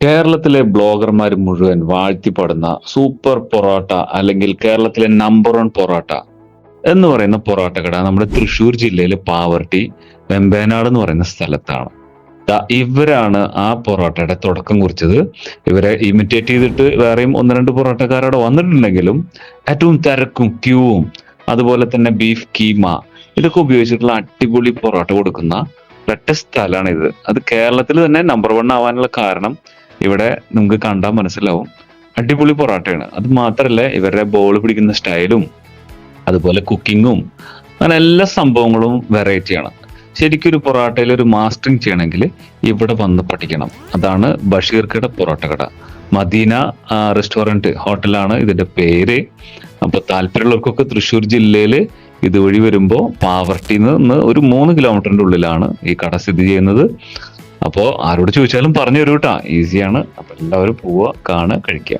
കേരളത്തിലെ ബ്ലോഗർമാർ മുഴുവൻ വാഴ്ത്തിപ്പാടുന്ന സൂപ്പർ പൊറോട്ട അല്ലെങ്കിൽ കേരളത്തിലെ നമ്പർ വൺ പൊറോട്ട എന്ന് പറയുന്ന പൊറോട്ട കട നമ്മുടെ തൃശ്ശൂർ ജില്ലയിലെ പാവർട്ടി വെമ്പേനാട് എന്ന് പറയുന്ന സ്ഥലത്താണ്. ഇവരാണ് ആ പൊറോട്ടയുടെ തുടക്കം കുറിച്ചത്. ഇവരെ ഇമിറ്റേറ്റ് ചെയ്തിട്ട് വേറെയും ഒന്ന് രണ്ട് പൊറോട്ടക്കാരവിടെ വന്നിട്ടുണ്ടെങ്കിലും ഏറ്റവും തിരക്കും ക്യൂവും അതുപോലെ തന്നെ ബീഫ് കീമ ഇതൊക്കെ ഉപയോഗിച്ചിട്ടുള്ള അടിപൊളി പൊറോട്ട കൊടുക്കുന്ന ഒറ്റ സ്ഥലമാണ് ഇത് അത് കേരളത്തിൽ തന്നെ നമ്പർ വൺ ആവാനുള്ള കാരണം ഇവിടെ നമുക്ക് കണ്ടാൽ മനസ്സിലാവും. അടിപൊളി പൊറോട്ടയാണ്. അത് മാത്രല്ല ഇവരുടെ ബോൾ പിടിക്കുന്ന സ്റ്റൈലും അതുപോലെ കുക്കിങ്ങും അങ്ങനെ എല്ലാ സംഭവങ്ങളും വെറൈറ്റിയാണ് ശരിക്കും ഒരു പൊറോട്ടയിൽ ഒരു മാസ്റ്ററിങ് ചെയ്യണമെങ്കിൽ ഇവിടെ വന്ന് പഠിക്കണം. അതാണ് ബഷീർ കട പൊറോട്ട കട. മദീന റെസ്റ്റോറന്റ് ഹോട്ടലാണ് ഇതിന്റെ പേര്. അപ്പോൾ താല്പര്യമുള്ളവർക്കൊക്കെ തൃശ്ശൂർ ജില്ലയിൽ ഇതുവഴി വരുമ്പോൾ പാവർട്ടിയിൽ നിന്ന് ഒരു മൂന്ന് കിലോമീറ്ററിന്റെ ഉള്ളിലാണ് ഈ കട സ്ഥിതി ചെയ്യുന്നത്. അപ്പോൾ ആരോട് ചോദിച്ചാലും പറഞ്ഞു തരൂട്ടാ ഈസിയാണ് അപ്പൊ എല്ലാവരും പോവുക കാണുക കഴിക്കുക.